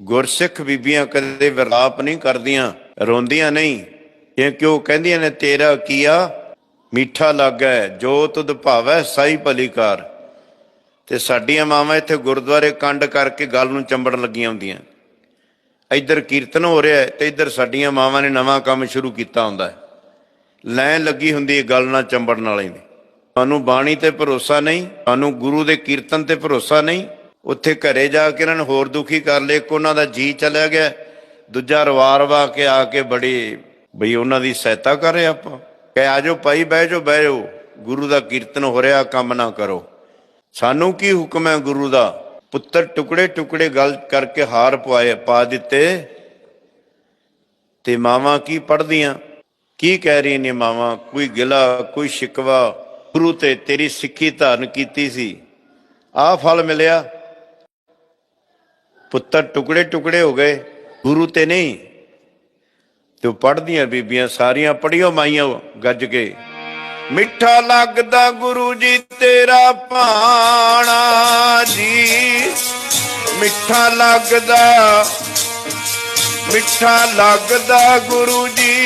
ਗੁਰਸਿੱਖ ਬੀਬੀਆਂ ਕਦੇ ਵਿਰਲਾਪ ਨਹੀਂ ਕਰਦੀਆਂ, ਰੋਂਦੀਆਂ ਨਹੀਂ। ਕਿਉਂਕਿ ਉਹ ਕਹਿੰਦੀਆਂ ਨੇ, ਤੇਰਾ ਕੀਆ ਮਿੱਠਾ ਲੱਗੈ ਜੋ ਤੁਧ ਭਾਵੈ ਸਾਈ ਭਲੀ ਕਰ ਤੇ ਸਾਡੀਆਂ ਮਾਵਾਂ ਇੱਥੇ ਗੁਰਦੁਆਰੇ ਕੰਡ ਕਰਕੇ ਗੱਲ ਨੂੰ ਚੰਬੜਨ ਲੱਗੀਆਂ ਹੁੰਦੀਆਂ। ਇੱਧਰ ਕੀਰਤਨ ਹੋ ਰਿਹਾ ਹੈ ਤੇ ਇੱਧਰ ਸਾਡੀਆਂ ਮਾਵਾਂ ਨੇ ਨਵਾਂ ਕੰਮ ਸ਼ੁਰੂ ਕੀਤਾ ਹੁੰਦਾ ਲੈਣ ਲੱਗੀ ਹੁੰਦੀ ਹੈ ਗੱਲ ਨਾਲ ਚੰਬੜਨ ਵਾਲੇ ਦੀ। ਤੁਹਾਨੂੰ ਬਾਣੀ ਤੇ ਭਰੋਸਾ ਨਹੀਂ ਤੁਹਾਨੂੰ ਗੁਰੂ ਦੇ ਕੀਰਤਨ ਤੇ ਭਰੋਸਾ ਨਹੀਂ। ਉੱਥੇ ਘਰੇ ਜਾ ਕੇ ਇਹਨਾਂ ਨੂੰ ਹੋਰ ਦੁਖੀ ਕਰ ਲਏ। ਇੱਕ ਉਹਨਾਂ ਦਾ ਜੀ ਚਲਿਆ ਗਿਆ। ਦੂਜਾ ਰਵਾ ਰਵਾ ਕੇ ਆ ਕੇ ਬੜੀ, ਬਈ ਉਹਨਾਂ ਦੀ ਸਹਾਇਤਾ ਕਰ ਰਹੇ ਆਪਾਂ। ਕਹੇ ਆਜੋ ਭਾਈ, ਬਹਿ ਜਾਓ ਬਹਿ ਜਾਓ। ਗੁਰੂ ਦਾ ਕੀਰਤਨ ਹੋ ਰਿਹਾ, ਕੰਮ ਨਾ ਕਰੋ। ਸਾਨੂੰ ਕੀ ਹੁਕਮ ਹੈ ਗੁਰੂ ਦਾ? ਪੁੱਤਰ ਟੁਕੜੇ ਟੁਕੜੇ ਗੱਲ ਕਰਕੇ ਹਾਰ ਪਵਾਏ, ਪਾ ਦਿੱਤੇ। ਤੇ ਮਾਵਾਂ ਕੀ ਪੜਦੀਆਂ ਕੀ ਕਹਿ ਰਹੀ ਨੇ ਮਾਵਾਂ? ਕੋਈ ਗਿਲਾ, ਕੋਈ ਸ਼ਿਕਵਾ। ਗੁਰੂ ਤੇ ਤੇਰੀ ਸਿੱਖੀ ਧਾਰਨ ਕੀਤੀ ਸੀ। ਆਹ ਫਲ ਮਿਲਿਆ। ਪੁੱਤਰ ਟੁਕੜੇ ਟੁਕੜੇ ਹੋ ਗਏ, ਗੁਰੂ ਤੇ ਨਹੀਂ। ਤੇ ਪੜਦੀਆਂ ਬੀਬੀਆਂ ਸਾਰੀਆਂ ਪੜਿਓ ਮਾਈਆਂ ਗੱਜ ਕੇ, ਮਿੱਠਾ ਲੱਗਦਾ ਗੁਰੂ ਜੀ ਤੇਰਾ ਭਾਣਾ ਜੀ। ਮਿੱਠਾ ਲੱਗਦਾ ਮਿੱਠਾ ਲੱਗਦਾ ਗੁਰੂ ਜੀ